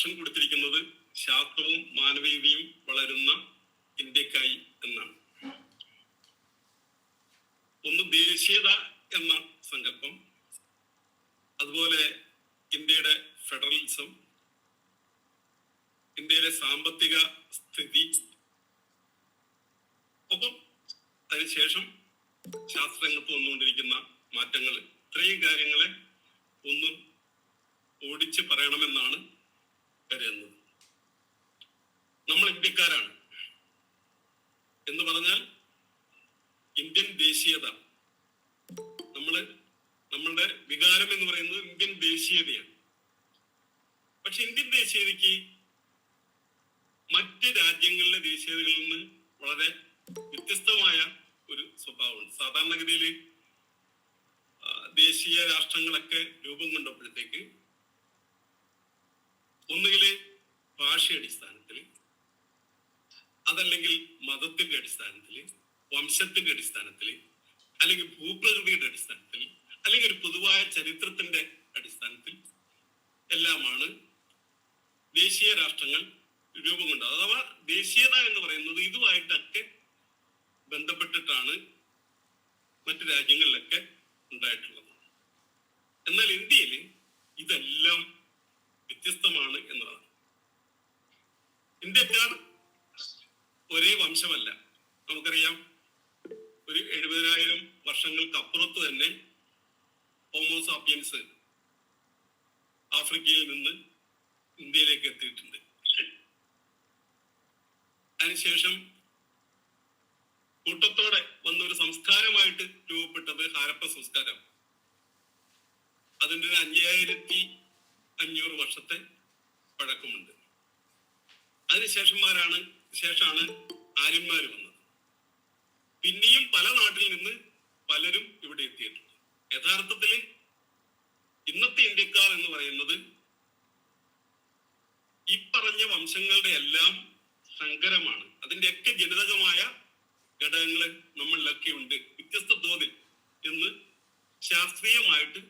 Caption കൊടുത്തിരിക്കുന്നത് ശാസ്ത്രവും മാനവീയതയും വളരുന്ന ഇന്ത്യക്കായി എന്നാണ്. ഒന്ന് ദേശീയത എന്ന സങ്കല്പം അതുപോലെ ഇന്ത്യയുടെ ഫെഡറലിസം ഇന്ത്യയിലെ സാമ്പത്തിക സ്ഥിതി ഒപ്പം അതിനുശേഷം ശാസ്ത്രരംഗത്ത് വന്നുകൊണ്ടിരിക്കുന്ന മാറ്റങ്ങൾ. ഇത്രയും കാര്യങ്ങളെ ഒന്ന് ഓടിച്ച് പറയണമെന്നാണ് കരുതുന്നത് നമ്മൾ ഇന്ത്യക്കാരാണ്. എന്ന് പറഞ്ഞാൽ ഇന്ത്യൻ ദേശീയത. നമ്മൾ നമ്മളുടെ വികാരം എന്ന് പറയുന്നത് ഇന്ത്യൻ ദേശീയതയാണ്. പക്ഷെ ഇന്ത്യൻ ദേശീയതയ്ക്ക് മറ്റ് രാജ്യങ്ങളിലെ ദേശീയതകളിൽ നിന്ന് വളരെ വ്യത്യസ്തമായ ഒരു സ്വഭാവമുണ്ട്. സാധാരണഗതിയിൽ ദേശീയ രാഷ്ട്രങ്ങളൊക്കെ രൂപം കൊണ്ടപ്പോഴത്തേക്ക് ഒന്നുകിൽ ഭാഷയുടെ അടിസ്ഥാനത്തിൽ അതല്ലെങ്കിൽ മതത്തിന്റെ അടിസ്ഥാനത്തിൽ വംശത്തിന്റെ അടിസ്ഥാനത്തിൽ അല്ലെങ്കിൽ ഭൂപ്രകൃതിയുടെ അടിസ്ഥാനത്തിൽ അല്ലെങ്കിൽ ഒരു പൊതുവായ ചരിത്രത്തിന്റെ അടിസ്ഥാനത്തിൽ എല്ലാമാണ് ദേശീയ രാഷ്ട്രങ്ങൾ രൂപം കൊണ്ടത്. അഥവാ ദേശീയത എന്ന് പറയുന്നത് ഇതുമായിട്ടൊക്കെ ബന്ധപ്പെട്ടിട്ടാണ് മറ്റു രാജ്യങ്ങളിലൊക്കെ ഉണ്ടായിട്ടുള്ളത്. എന്നാൽ ഇന്ത്യയിൽ ഇതെല്ലാം വ്യത്യസ്തമാണ് എന്നതാണ്. ഇന്ത്യക്കാർ ഒരേ വംശമല്ല. നമുക്കറിയാം ഒരു എഴുപതിനായിരം വർഷങ്ങൾക്ക് അപ്പുറത്ത് തന്നെ ഹോമോസാപ്പിയൻസ് ആഫ്രിക്കയിൽ നിന്ന് ഇന്ത്യയിലേക്ക് എത്തിയിട്ടുണ്ട്. അതിനുശേഷം കൂട്ടത്തോടെ വന്ന ഒരു സംസ്കാരമായിട്ട് രൂപപ്പെട്ടത് ഹാരപ്പ സംസ്കാരം അതിന്റെ ഒരു അഞ്ഞൂറ് വർഷത്തെ പഴക്കമുണ്ട്. അതിനുശേഷന്മാരാണ് ശേഷമാണ് ആര്യന്മാർ വന്നത്. പിന്നെയും പല നാട്ടിൽ നിന്ന് പലരും ഇവിടെ എത്തിയിട്ടുണ്ട്. യഥാർത്ഥത്തിൽ ഇന്നത്തെ ഇന്ത്യക്കാർ എന്ന് പറയുന്നത് ഈ പറഞ്ഞ വംശങ്ങളുടെ എല്ലാം സങ്കരമാണ്. അതിന്റെയൊക്കെ ജനിതകമായ ഘടകങ്ങൾ നമ്മളിലൊക്കെ ഉണ്ട് വ്യത്യസ്ത തോതിൽ എന്ന് ശാസ്ത്രീയമായിട്ട്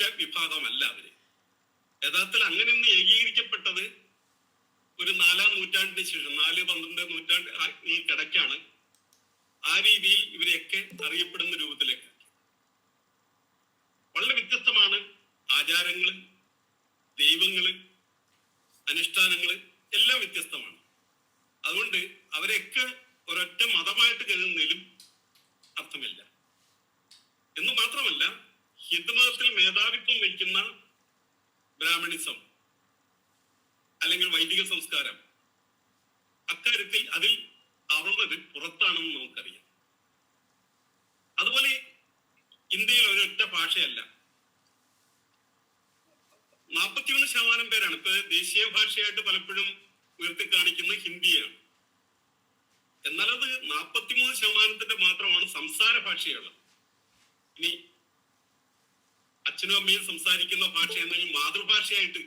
ഒരൊറ്റ വിഭാഗമല്ല അവർ. യഥാർത്ഥത്തിൽ അങ്ങനെ ഒന്ന് ഏകീകരിക്കപ്പെട്ടത് ഒരു നാലാം നൂറ്റാണ്ടിന് ശേഷം നാല് പന്ത്രണ്ട് നൂറ്റാണ്ട് ഈ കിടക്കാണ് ആ രീതിയിൽ ഇവരെയൊക്കെ അറിയപ്പെടുന്ന രൂപത്തിലേക്ക് വളരെ വ്യത്യസ്തമാണ് ആചാരങ്ങൾ ദൈവങ്ങൾ അനുഷ്ഠാനങ്ങൾ എല്ലാം വ്യത്യസ്തമാണ്. അതുകൊണ്ട് അവരെയൊക്കെ ഒരൊറ്റ മതമായിട്ട് കരുതുന്നതിലും അർത്ഥമില്ല. എന്ന് മാത്രമല്ല ഹിന്ദുമതത്തിൽ മേധാവിത്വം വഹിക്കുന്ന ബ്രാഹ്മണിസം അല്ലെങ്കിൽ വൈദിക സംസ്കാരം അക്കാര്യത്തിൽ അതിൽ അവളത് പുറത്താണെന്ന് നമുക്കറിയാം. അതുപോലെ ഇന്ത്യയിൽ ഒരൊറ്റ ഭാഷയല്ല. നാൽപ്പത്തിയൊന്ന് ശതമാനം പേരാണ്. ഇപ്പൊ ദേശീയ ഭാഷയായിട്ട് പലപ്പോഴും ഉയർത്തി കാണിക്കുന്ന ഹിന്ദിയാണ്. എന്നാൽ അത് നാൽപ്പത്തിമൂന്ന് ശതമാനത്തിന്റെ മാത്രമാണ് സംസാര ഭാഷയുള്ളത്. ഇനി അച്ഛനും അമ്മയും സംസാരിക്കുന്ന ഭാഷ എന്നാൽ മാതൃഭാഷയായിട്ട്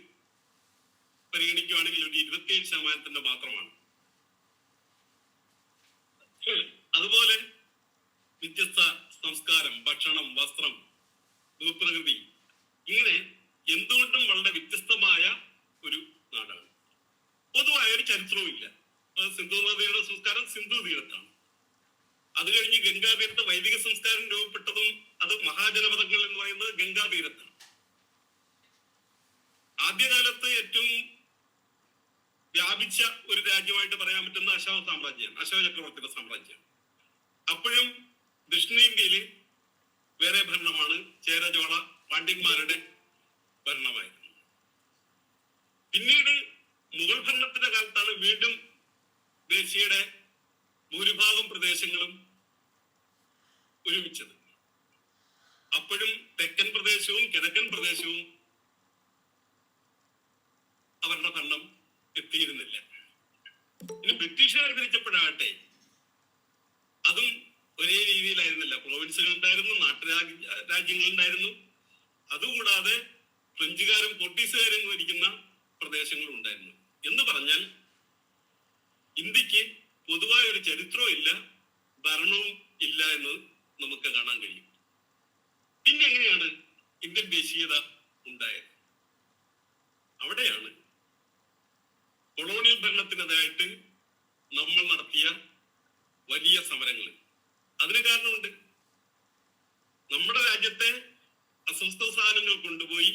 പരിഗണിക്കുകയാണെങ്കിൽ ഒരു ഇരുപത്തിയേഴ് ശതമാനത്തിന്റെ മാത്രമാണ്. അതുപോലെ വ്യത്യസ്ത സംസ്കാരം ഭക്ഷണം വസ്ത്രം ഭൂപ്രകൃതി ഇങ്ങനെ എന്തുകൊണ്ടും വളരെ വ്യത്യസ്തമായ ഒരു നാടാണ്. പൊതുവായ ഒരു ചരിത്രവും ഇല്ല. സിന്ധു നദിയുടെ സംസ്കാരം സിന്ധു തീരത്താണ്. അത് കഴിഞ്ഞ് ഗംഗാതീരത്തെ വൈദിക സംസ്കാരം രൂപപ്പെട്ടതും അത് മഹാജനപദങ്ങൾ എന്ന് പറയുന്നത് ഗംഗാതീരത്താണ്. ആദ്യകാലത്ത് ഏറ്റവും വ്യാപിച്ച ഒരു രാജ്യമായിട്ട് പറയാൻ പറ്റുന്ന അശോക സാമ്രാജ്യമാണ് അശോക ചക്രവർത്തിയുടെ സാമ്രാജ്യം അപ്പോഴും ദക്ഷിണേന്ത്യയിൽ വേറെ ഭരണമാണ് ചേരചോള പാണ്ഡ്യന്മാരുടെ ഭരണമായിരുന്നു. പിന്നീട് മുഗൾ ഭരണത്തിന്റെ കാലത്താണ് വീണ്ടും ദേശീയയുടെ ഭൂരിഭാഗം പ്രദേശങ്ങളും ഒരുമിച്ചത്. അപ്പോഴും തെക്കൻ പ്രദേശവും കിഴക്കൻ പ്രദേശവും അവരുടെ ഭരണം എത്തിയിരുന്നില്ല. ഇനി ബ്രിട്ടീഷുകാർ ഭരിച്ചപ്പോഴാകട്ടെ അതും ഒരേ രീതിയിലായിരുന്നില്ല. പ്രൊവിൻസുകൾ ഉണ്ടായിരുന്നു നാട്ടുരാജ്യ രാജ്യങ്ങളുണ്ടായിരുന്നു. അതുകൂടാതെ ഫ്രഞ്ചുകാരും പോർട്ടീസുകാരും ഭരിക്കുന്ന പ്രദേശങ്ങളും ഉണ്ടായിരുന്നു. എന്ന് പറഞ്ഞാൽ ഇന്ത്യയ്ക്ക് പൊതുവായ ഒരു ചരിത്രവും ഇല്ല ഭരണവും ഇല്ല എന്ന് നമുക്ക് കാണാൻ കഴിയും. പിന്നെ എങ്ങനെയാണ് ഇന്ത്യൻ ദേശീയത ഉണ്ടായത്? അവിടെയാണ് കൊളോണിയൽ ഭരണത്തിനെതിരായിട്ട് നമ്മൾ നടത്തിയ വലിയ സമരങ്ങൾ അതിന് കാരണമുണ്ട്. നമ്മുടെ രാജ്യത്തെ അസ്വസ്ഥ സാധനങ്ങൾ കൊണ്ടുപോയി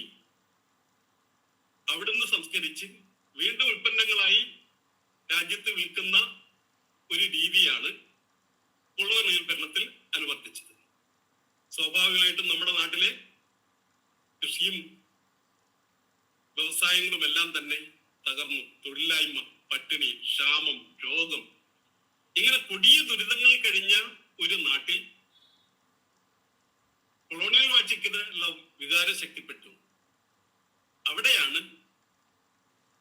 അവിടുന്ന് സംസ്കരിച്ച് വീണ്ടും ഉൽപ്പന്നങ്ങളായി രാജ്യത്ത് വിൽക്കുന്ന ഒരു രീതിയാണ് കൊളോണിയൽ ഭരണത്തിൽ അനുവർത്തിച്ചത്. സ്വാഭാവികമായിട്ടും നമ്മുടെ നാട്ടിലെ കൃഷിയും വ്യവസായങ്ങളും എല്ലാം തന്നെ തകർന്നു. തൊഴിലില്ലായ്മ പട്ടിണി ക്ഷാമം രോഗം. ഇങ്ങനെ കൊടിയ ദുരിതങ്ങൾ കഴിഞ്ഞ ഒരു നാട്ടിൽ കൊളോണിയൽ വാഴ്ചയ്ക്കുള്ള വികാരം ശക്തിപ്പെട്ടു അവിടെയാണ്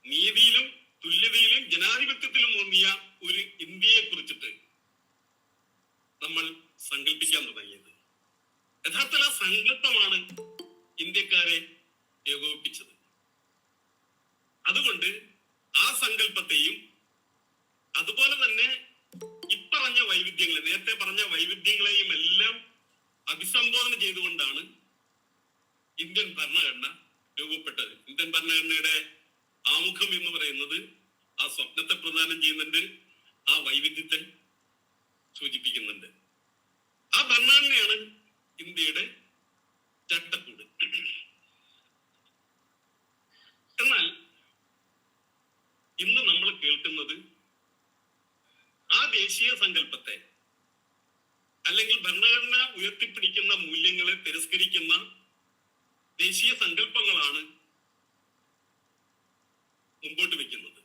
നീതിയിലും വൈവിധ്യങ്ങളെ. നേരത്തെ പറഞ്ഞ വൈവിധ്യങ്ങളെയും എല്ലാം അഭിസംബോധന ചെയ്തുകൊണ്ടാണ് ഇന്ത്യൻ ഭരണഘടന രൂപപ്പെട്ടത്. ഇന്ത്യൻ ഭരണഘടനയുടെ ആമുഖം എന്ന് പറയുന്നത് ആ സ്വപ്നത്തെ പ്രദാനം ചെയ്യുന്നുണ്ട് ആ വൈവിധ്യത്തെ സൂചിപ്പിക്കുന്നുണ്ട്. ആ ഭരണഘടനയാണ് ഇന്ത്യയുടെ ചട്ടക്കൂട് എന്നാൽ ഇന്ന് നമ്മൾ കേൾക്കുന്നത് ആ ദേശീയ സങ്കല്പത്തെ അല്ലെങ്കിൽ ഭരണഘടന ഉയർത്തിപ്പിടിക്കുന്ന മൂല്യങ്ങളെ തിരസ്കരിക്കുന്ന ദേശീയ സങ്കല്പങ്ങളാണ് മുമ്പോട്ട് വെക്കുന്നത്.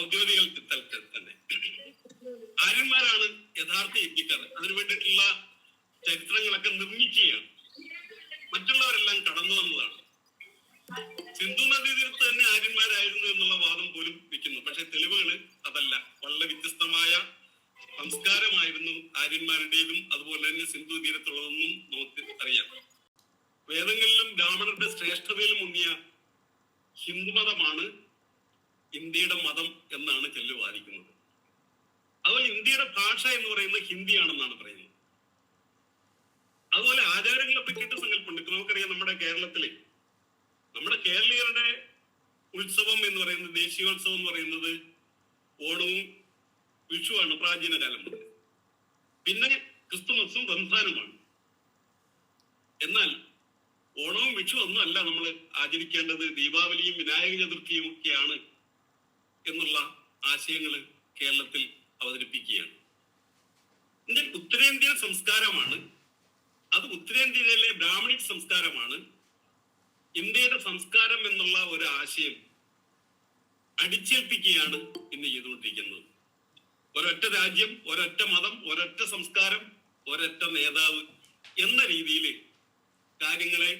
ഔദ്യോഗിക തലത്തിൽ തന്നെ. ആര്യന്മാരാണ് യഥാർത്ഥ യജ്ഞക്കാർ അതിനു വേണ്ടിയിട്ടുള്ള ചരിത്രങ്ങളൊക്കെ നിർമ്മിക്കുകയാണ്. മറ്റുള്ളവരെല്ലാം കടന്നു വന്നതാണ്. സിന്ധു നദീതീരത്ത് തന്നെ ആര്യന്മാരായിരുന്നു എന്നുള്ള വാദം പോലും വെക്കുന്നു. പക്ഷെ തെളിവുകൾ അതല്ല. വളരെ വ്യത്യസ്തമായ സംസ്കാരമായിരുന്നു ആര്യന്മാരുടേതും അതുപോലെ തന്നെ സിന്ധു തീരത്തുള്ളതെന്നും നമുക്ക് അറിയാം. വേദങ്ങളിലും ബ്രാഹ്മണരുടെ ശ്രേഷ്ഠതയിലും മുന്നിയ ഹിന്ദുമതമാണ് ഇന്ത്യയുടെ മതം എന്നാണ് ചെല്ലു വാദിക്കുന്നത്. അതുപോലെ ഇന്ത്യയുടെ ഭാഷ എന്ന് പറയുന്നത് ഹിന്ദിയാണെന്നാണ് പറയുന്നത്. അതുപോലെ ആചാരങ്ങളെ പറ്റിയിട്ട് സങ്കല്പമുണ്ട്. നമുക്കറിയാം നമ്മുടെ കേരളത്തിലെ നമ്മുടെ കേരളീയരുടെ ഉത്സവം എന്ന് പറയുന്നത് ദേശീയോത്സവം എന്ന് പറയുന്നത് ഓണവും വിഷുവാണ് പ്രാചീന കാലം മുതൽ. പിന്നെ ക്രിസ്തുമസും റംസാനുമാണ് എന്നാൽ ഓണവും വിഷു ഒന്നും അല്ല നമ്മൾ ആചരിക്കേണ്ടത്. ദീപാവലിയും വിനായക ചതുർത്ഥിയും ഒക്കെയാണ് എന്നുള്ള ആശയങ്ങൾ കേരളത്തിൽ അവതരിപ്പിക്കുകയാണ്. ഇന്ത്യൻ ഉത്തരേന്ത്യൻ സംസ്കാരമാണ്. അത് ഉത്തരേന്ത്യയിലെ ബ്രാഹ്മണിക് സംസ്കാരമാണ്. ഇന്ത്യയുടെ സംസ്കാരം എന്നുള്ള ഒരു ആശയം അടിച്ചേൽപ്പിക്കുകയാണ് ഇന്ന് ചെയ്തുകൊണ്ടിരിക്കുന്നത്. ഒരൊറ്റ രാജ്യം ഒരൊറ്റ മതം ഒരൊറ്റ സംസ്കാരം ഒരൊറ്റ നേതാവ് എന്ന രീതിയിൽ കാര്യങ്ങളെ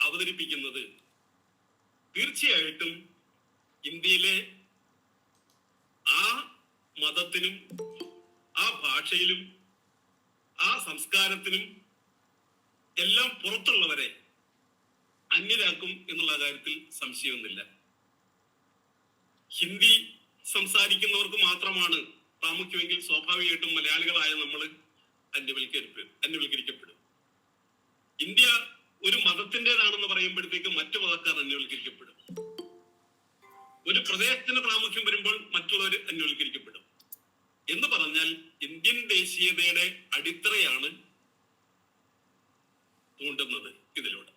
അവതരിപ്പിക്കുന്നത് തീർച്ചയായിട്ടും ഇന്ത്യയിലെ ആ മതത്തിനും ആ ഭാഷയിലും ആ സംസ്കാരത്തിനും എല്ലാം പുറത്തുള്ളവരെ അന്യരാക്കും എന്നുള്ള കാര്യത്തിൽ സംശയമൊന്നുമില്ല. ഹിന്ദി സംസാരിക്കുന്നവർക്ക് മാത്രമാണ് പ്രാമുഖ്യമെങ്കിൽ സ്വാഭാവികമായിട്ടും മലയാളികളായ നമ്മൾ അന്യവൽക്കരിക്കും അന്യവൽക്കരിക്കപ്പെടും ഇന്ത്യ ഒരു മതത്തിന്റെതാണെന്ന് പറയുമ്പോഴത്തേക്ക് മറ്റു മതക്കാർ അന്യവൽക്കരിക്കപ്പെടും ഒരു പ്രദേശത്തിന് പ്രാമുഖ്യം വരുമ്പോൾ മറ്റുള്ളവർ അന്യവൽക്കരിക്കപ്പെടും എന്ന് പറഞ്ഞാൽ ഇന്ത്യൻ ദേശീയതയുടെ അടിത്തറയാണ് തൂണ്ടുന്നത് ഇതിലൂടെ.